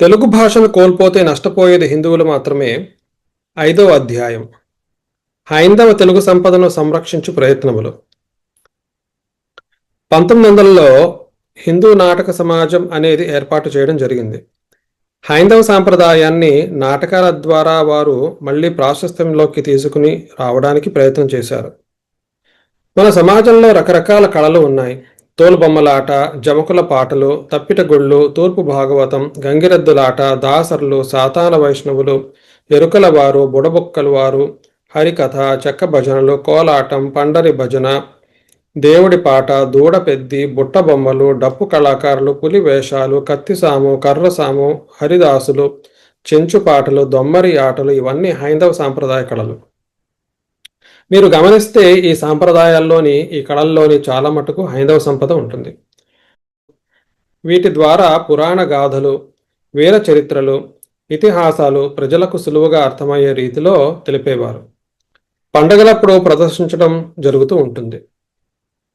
తెలుగు భాషను కోల్పోతే నష్టపోయేది హిందువులు మాత్రమే. ఐదవ అధ్యాయం. హైందవ తెలుగు సంపదను సంరక్షించు ప్రయత్నములు. పంతొమ్మిది వందలలో హిందూ నాటక సమాజం అనేది ఏర్పాటు చేయడం జరిగింది. హైందవ సాంప్రదాయాన్ని నాటకాల ద్వారా వారు మళ్ళీ ప్రాశస్త్యంలోకి తీసుకుని రావడానికి ప్రయత్నం చేశారు. మన సమాజంలో రకరకాల కళలు ఉన్నాయి. తోలుబొమ్మలాట జమకుల పాటలు తప్పిటగుళ్ళు తూర్పు భాగవతం గంగిరెద్దులాట దాసర్లు సాతాన వైష్ణవులు ఎరుకల వారు బుడబుక్కల వారు హరికథ చెక్క భజనలు కోలాటం పండరి భజన దేవుడి పాట దూడ పెద్ది బుట్ట బొమ్మలు డప్పు కళాకారులు పులి వేషాలు కత్తిసాము కర్రసాము హరిదాసులు చెంచు పాటలు దొమ్మరి ఆటలు ఇవన్నీ హైందవ సాంప్రదాయ కళలు. మీరు గమనిస్తే ఈ సాంప్రదాయాల్లోని ఈ కళల్లోని చాలా మటుకు హైందవ సంపద ఉంటుంది. వీటి ద్వారా పురాణ గాథలు వీర చరిత్రలు ఇతిహాసాలు ప్రజలకు సులువుగా అర్థమయ్యే రీతిలో తెలిపేవారు. పండగలప్పుడు ప్రదర్శించడం జరుగుతూ ఉంటుంది.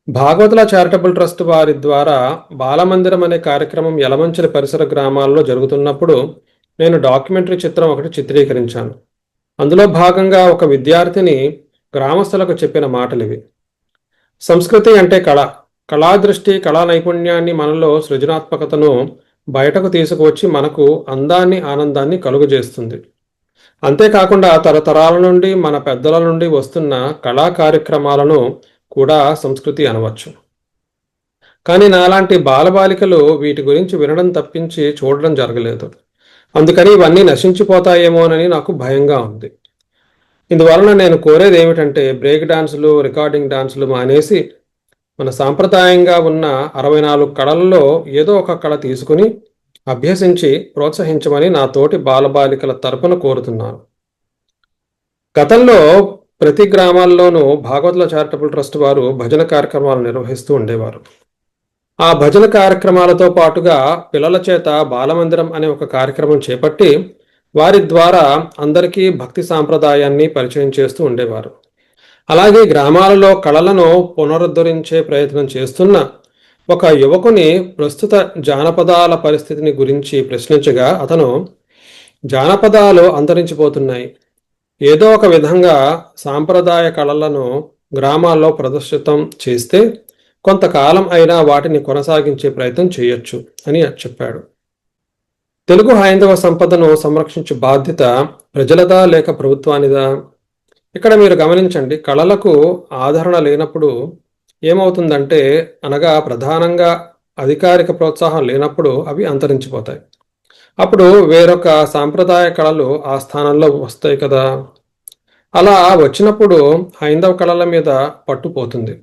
భాగవతుల చారిటబుల్ ట్రస్ట్ వారి ద్వారా బాలమందిరం అనే కార్యక్రమం యలమంచిలి పరిసర గ్రామాల్లో జరుగుతున్నప్పుడు నేను డాక్యుమెంటరీ చిత్రం ఒకటి చిత్రీకరించాను. అందులో భాగంగా ఒక విద్యార్థిని గ్రామస్తులకు చెప్పిన మాటలు ఇవి సంస్కృతి అంటే కళ. కళాదృష్టి కళా నైపుణ్యాన్ని మనలో సృజనాత్మకతను బయటకు తీసుకువచ్చి మనకు అందాన్ని ఆనందాన్ని కలుగజేస్తుంది. అంతేకాకుండా తరతరాల నుండి మన పెద్దల నుండి వస్తున్న కళా కార్యక్రమాలను కూడా సంస్కృతి అనవచ్చు. కానీ నాలాంటి బాలబాలికలు వీటి గురించి వినడం తప్పించి చూడడం జరగలేదు. అందుకని ఇవన్నీ నశించిపోతాయేమోనని నాకు భయంగా ఉంది. ఇందువలన నేను కోరేది ఏమిటంటే బ్రేక్ డాన్సులు రికార్డింగ్ డాన్సులు మానేసి మన సాంప్రదాయంగా ఉన్న అరవై నాలుగు కళల్లో ఏదో ఒక కళ తీసుకుని అభ్యసించి ప్రోత్సహించమని నా తోటి బాలబాలికల తరపున కోరుతున్నాను. గతంలో ప్రతి గ్రామాల్లోనూ భాగవతుల చారిటబుల్ ట్రస్ట్ వారు భజన కార్యక్రమాలు నిర్వహిస్తూ ఉండేవారు. ఆ భజన కార్యక్రమాలతో పాటుగా పిల్లల చేత బాలమందిరం అనే ఒక కార్యక్రమం చేపట్టి వారి ద్వారా అందరికీ భక్తి సాంప్రదాయాన్ని పరిచయం చేస్తూ ఉండేవారు. అలాగే గ్రామాలలో కళలను పునరుద్ధరించే ప్రయత్నం చేస్తున్న ఒక యువకుని ప్రస్తుత జానపదాల పరిస్థితిని గురించి ప్రశ్నించగా అతను జానపదాలు అంతరించిపోతున్నాయి. ఏదో ఒక విధంగా సాంప్రదాయ కళలను గ్రామాల్లో ప్రదర్శితం చేస్తే కొంతకాలం అయినా వాటిని కొనసాగించే ప్రయత్నం చేయొచ్చు అని చెప్పాడు. తెలుగు హైందవ సంపదను సంరక్షించే బాధ్యత ప్రజలదా లేక ప్రభుత్వానిదా? ఇక్కడ మీరు గమనించండి కళలకు ఆదరణ లేనప్పుడు ఏమవుతుందంటే అనగా ప్రధానంగా అధికారిక ప్రోత్సాహం లేనప్పుడు అవి అంతరించిపోతాయి. అప్పుడు వేరొక సాంప్రదాయ కళలు ఆ స్థానంలో వస్తాయి కదా. అలా వచ్చినప్పుడు హైందవ కళల మీద పట్టుపోతుంది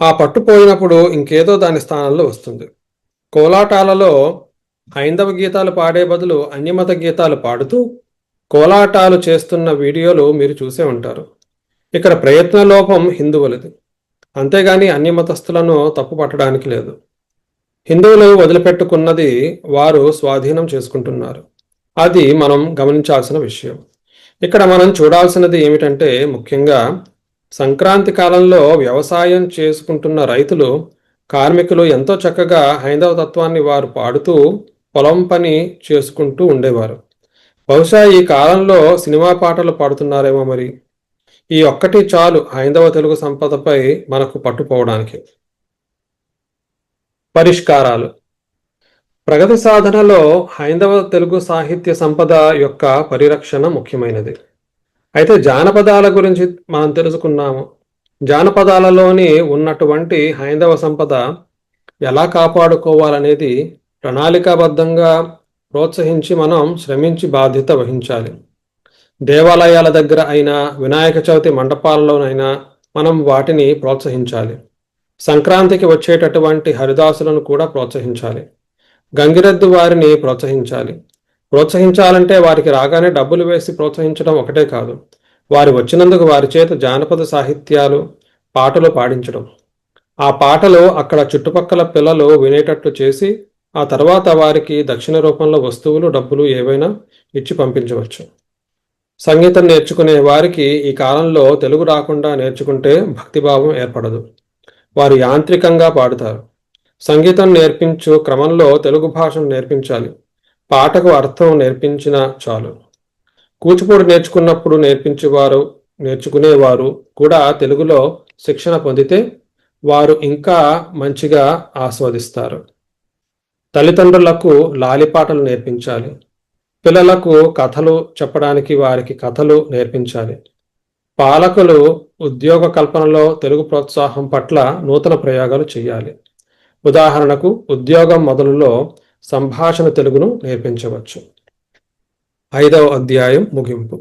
ఆ పట్టుపోయినప్పుడు ఇంకేదో దాని స్థానంలో వస్తుంది. కోలాటాలలో హైందవ గీతాలు పాడే బదులు అన్యమత గీతాలు పాడుతూ కోలాటాలు చేస్తున్న వీడియోలు మీరు చూసే ఉంటారు. ఇక్కడ ప్రయత్న లోపం హిందువులది. అంతేగాని అన్యమతస్థులను తప్పు పట్టడానికి లేదు. హిందువులు వదిలిపెట్టుకున్నది వారు స్వాధీనం చేసుకుంటున్నారు. అది మనం గమనించాల్సిన విషయం. ఇక్కడ మనం చూడాల్సినది ఏమిటంటే ముఖ్యంగా సంక్రాంతి కాలంలో వ్యవసాయం చేసుకుంటున్న రైతులు కార్మికులు ఎంతో చక్కగా హైందవ తత్వాన్ని వారు పాడుతూ పొలం పని చేసుకుంటూ ఉండేవారు. బహుశా ఈ కాలంలో సినిమా పాటలు పాడుతున్నారేమో మరి. ఈ ఒక్కటి చాలు హైందవ తెలుగు సంపదపై మనకు పట్టుపోవడానికి. పరిష్కారాలు. ప్రగతి సాధనలో హైందవ తెలుగు సాహిత్య సంపద యొక్క పరిరక్షణ ముఖ్యమైనది. అయితే జానపదాల గురించి మనం తెలుసుకున్నాము. జానపదాలలోని ఉన్నటువంటి హైందవ సంపద ఎలా కాపాడుకోవాలనేది ప్రణాళికాబద్ధంగా ప్రోత్సహించి మనం శ్రమించి బాధ్యత వహించాలి. దేవాలయాల దగ్గర అయినా వినాయక చవితి మండపాలలోనైనా మనం వాటిని ప్రోత్సహించాలి. సంక్రాంతికి వచ్చేటటువంటి హరిదాసులను కూడా ప్రోత్సహించాలి. గంగిరెద్దు వారిని ప్రోత్సహించాలి. ప్రోత్సహించాలంటే వారికి రాగానే డబ్బులు వేసి ప్రోత్సహించడం ఒకటే కాదు. వారు వచ్చినందుకు వారి చేత జానపద సాహిత్యాలు పాటలు పాడించడం. ఆ పాటలు అక్కడ చుట్టుపక్కల పిల్లలు వినేటట్లు చేసి ఆ తర్వాత వారికి దక్షిణ రూపంలో వస్తువులు డబ్బులు ఏవైనా ఇచ్చి పంపించవచ్చు. సంగీతం నేర్చుకునే వారికి ఈ కాలంలో తెలుగు రాకుండా నేర్చుకుంటే భక్తిభావం ఏర్పడదు. వారు యాంత్రికంగా పాడుతారు. సంగీతం నేర్పించు క్రమంలో తెలుగు భాషను నేర్పించాలి. పాటకు అర్థం నేర్పించినా చాలు. కూచిపూడి నేర్చుకున్నప్పుడు నేర్పించేవారు నేర్చుకునేవారు కూడా తెలుగులో శిక్షణ పొందితే వారు ఇంకా మంచిగా ఆస్వాదిస్తారు. తల్లిదండ్రులకు లాలిపాటలు నేర్పించాలి. పిల్లలకు కథలు చెప్పడానికి వారికి కథలు నేర్పించాలి. పాలకులు ఉద్యోగ కల్పనలో తెలుగు ప్రోత్సాహం పట్ల నూతన ప్రయోగాలు చేయాలి. ఉదాహరణకు ఉద్యోగం మొదలులో సంభాషణ తెలుగును నేర్పించవచ్చు. ఐదవ అధ్యాయం ముగింపు.